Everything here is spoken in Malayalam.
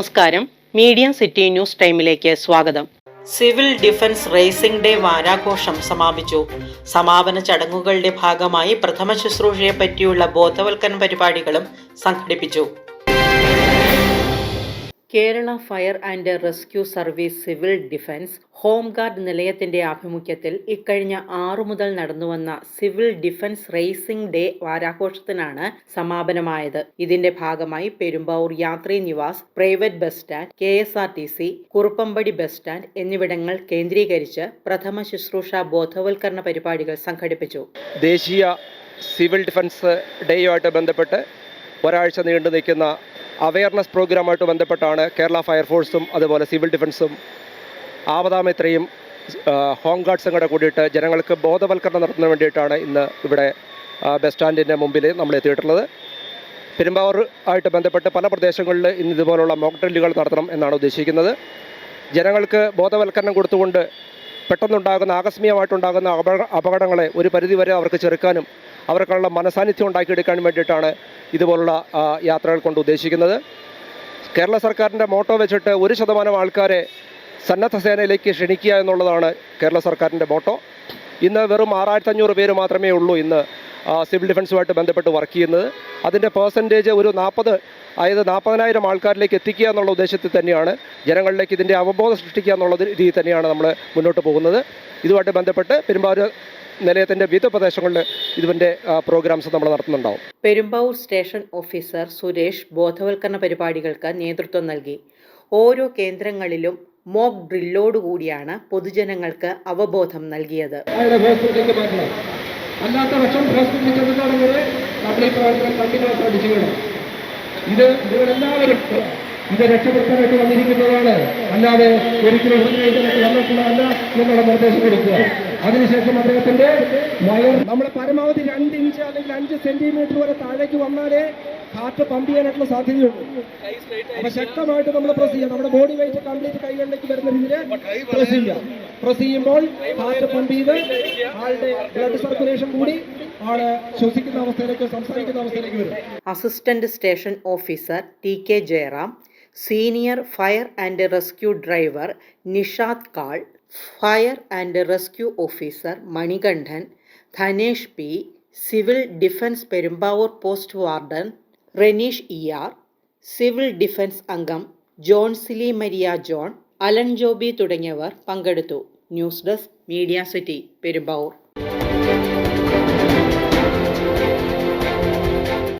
നമസ്കാരം. മീഡിയ സിറ്റി ന്യൂസ് ടൈമിലേക്ക് സ്വാഗതം. സിവിൽ ഡിഫൻസ് റേസിംഗ് ഡേ വാരാഘോഷം സമാപിച്ചു. സമാപന ചടങ്ങുകളുടെ ഭാഗമായി പ്രഥമ ശുശ്രൂഷയെ പറ്റിയുള്ള ബോധവൽക്കരണ പരിപാടികളും സംഘടിപ്പിച്ചു. Kerala fire and rescue service civil defence home guard നിലയത്തിന്റെ ആഭിമുഖ്യത്തിൽ ഇക്കഴിഞ്ഞ ആറു മുതൽ നടന്നുവന്ന സിവിൽ ഡിഫൻസ് റേസിംഗ് ഡേ വാരാഘോഷത്തിനാണ് സമാപനമായത്. ഇതിന്റെ ഭാഗമായി Perumbavoor Yatri Nivas private bus stand K S R T C Kuruppampady bus stand എന്നിവിടങ്ങൾ കേന്ദ്രീകരിച്ച് പ്രഥമ ശുശ്രൂഷ ബോധവൽക്കരണ പരിപാടികൾ സംഘടിപ്പിച്ചു. ദേശീയ സിവിൽ ഡിഫൻസ് ഡേയുമായിട്ട് ബന്ധപ്പെട്ട് ഒരാഴ്ച നീണ്ടു നിൽക്കുന്ന അവയർനെസ് പ്രോഗ്രാമായിട്ട് ബന്ധപ്പെട്ടാണ് കേരള ഫയർഫോഴ്സും അതുപോലെ സിവിൽ ഡിഫൻസും ആപദാമിത്രയും ഹോം ഗാർഡ്സും കൂടെ കൂടിയിട്ട് ജനങ്ങൾക്ക് ബോധവൽക്കരണം നടത്തുന്നതിന് വേണ്ടിയിട്ടാണ് ഇന്ന് ഇവിടെ ബസ് സ്റ്റാൻഡിന്റെ മുമ്പിൽ നമ്മൾ എത്തിയിട്ടുള്ളത്. പെരുമ്പാവൂർ ആയിട്ട് ബന്ധപ്പെട്ട് പല പ്രദേശങ്ങളിൽ ഇന്ന് ഇതുപോലുള്ള മോക്ക് ഡ്രില്ലുകൾ നടത്തണം എന്നാണ് ഉദ്ദേശിക്കുന്നത്. ജനങ്ങൾക്ക് ബോധവൽക്കരണം കൊടുത്തുകൊണ്ട് പെട്ടെന്നുണ്ടാകുന്ന ആകസ്മികമായിട്ടുണ്ടാകുന്ന അപകട അപകടങ്ങളെ ഒരു പരിധിവരെ അവർക്ക് ചെറുക്കാനും അവർക്കുള്ള മനസാന്നിധ്യം ഉണ്ടാക്കിയെടുക്കാനും വേണ്ടിയിട്ടാണ് ഇതുപോലുള്ള യാത്രകൾ കൊണ്ട് ഉദ്ദേശിക്കുന്നത്. കേരള സർക്കാരിന്റെ മോട്ടോ വെച്ചിട്ട് ഒരു ശതമാനം ആൾക്കാരെ സന്നദ്ധ സേനയിലേക്ക് ക്ഷണിക്കുക എന്നുള്ളതാണ് കേരള സർക്കാരിന്റെ മോട്ടോ. ഇന്ന് വെറും ആറായിരത്തി അഞ്ഞൂറ് പേര് മാത്രമേ ഉള്ളൂ ഇന്ന് സിവിൽ ഡിഫൻസുമായിട്ട് ബന്ധപ്പെട്ട് വർക്ക് ചെയ്യുന്നത്. അതിന്റെ പേഴ്സന്റേജ് ഒരു നാൽപ്പത് അതായത് നാൽപ്പതിനായിരം ആൾക്കാരിലേക്ക് എത്തിക്കുക എന്നുള്ള ഉദ്ദേശത്തിൽ തന്നെയാണ്. ജനങ്ങളിലേക്ക് ഇതിന്റെ അവബോധം സൃഷ്ടിക്കുക എന്നുള്ള രീതിയിൽ തന്നെയാണ് നമ്മൾ മുന്നോട്ട് പോകുന്നത്. ഇതുമായിട്ട് ബന്ധപ്പെട്ട് പെരുമ്പാവൂർ നിലയത്തിന്റെ വിവിധ പ്രദേശങ്ങളിൽ ഇതിന്റെ പ്രോഗ്രാംസ് നമ്മൾ നടത്തുന്നുണ്ടാവും. പെരുമ്പാവൂർ സ്റ്റേഷൻ ഓഫീസർ സുരേഷ് ബോധവൽക്കരണ പരിപാടികൾക്ക് നേതൃത്വം നൽകി. ഓരോ കേന്ദ്രങ്ങളിലും മോക്ക് ഡ്രില്ലോടുകൂടിയാണ് പൊതുജനങ്ങൾക്ക് അവബോധം നൽകിയത്. അല്ലാത്ത പക്ഷം ഹോസ്പിറ്റലിൽ ചെന്നിട്ടാണെങ്കിൽ നമ്മൾ ഈ പ്രവർത്തനം കണ്ടിന്യൂസ് വിടണം ഇത് നിങ്ങളെല്ലാവരും ഇത് രക്ഷപ്പെടുത്താനായിട്ട് വന്നിരിക്കുന്നതാണ്. അല്ലാതെ ഒരിക്കലും വന്നിട്ടുള്ളതല്ല എന്നുള്ള നിർദ്ദേശം കൊടുക്കുക. അതിനുശേഷം അദ്ദേഹത്തിന്റെ വയർ നമ്മൾ പരമാവധി രണ്ട് ഇഞ്ച് അല്ലെങ്കിൽ അഞ്ച് സെന്റിമീറ്റർ വരെ താഴേക്ക് വന്നാലേ ഹാർട്ട് പമ്പ് ചെയ്യാനായിട്ടുള്ള സാധ്യതയുണ്ട്. അപ്പൊ ശക്തമായിട്ട് നമ്മൾ പ്രസ് ചെയ്യാം നമ്മുടെ ബോഡി വെയിറ്റ് കംപ്ലീറ്റ് കൈകളിലേക്ക് വരുന്ന രീതിയിൽ പ്രസ് ചെയ്യാം പ്രസ് ചെയ്യുമ്പോൾ കാറ്റ് പമ്പ് ചെയ്ത് ആളുടെ ബ്ലഡ് സർക്കുലേഷൻ കൂടി ആൾ ശ്വസിക്കുന്ന അവസ്ഥയിലേക്ക് സംസാരിക്കുന്ന അവസ്ഥയിലേക്ക് വരും. Assistant station officer T K Jayaram senior fire and rescue driver Nishad call fire and rescue officer Manikandan Dhanesh P civil defence Perumbavoor post warden Reneesh E R civil defence അംഗം John Sily Maria John Alan Joby തുടങ്ങിയവർ പങ്കെടുത്തു. News desk media city Perumbavoor.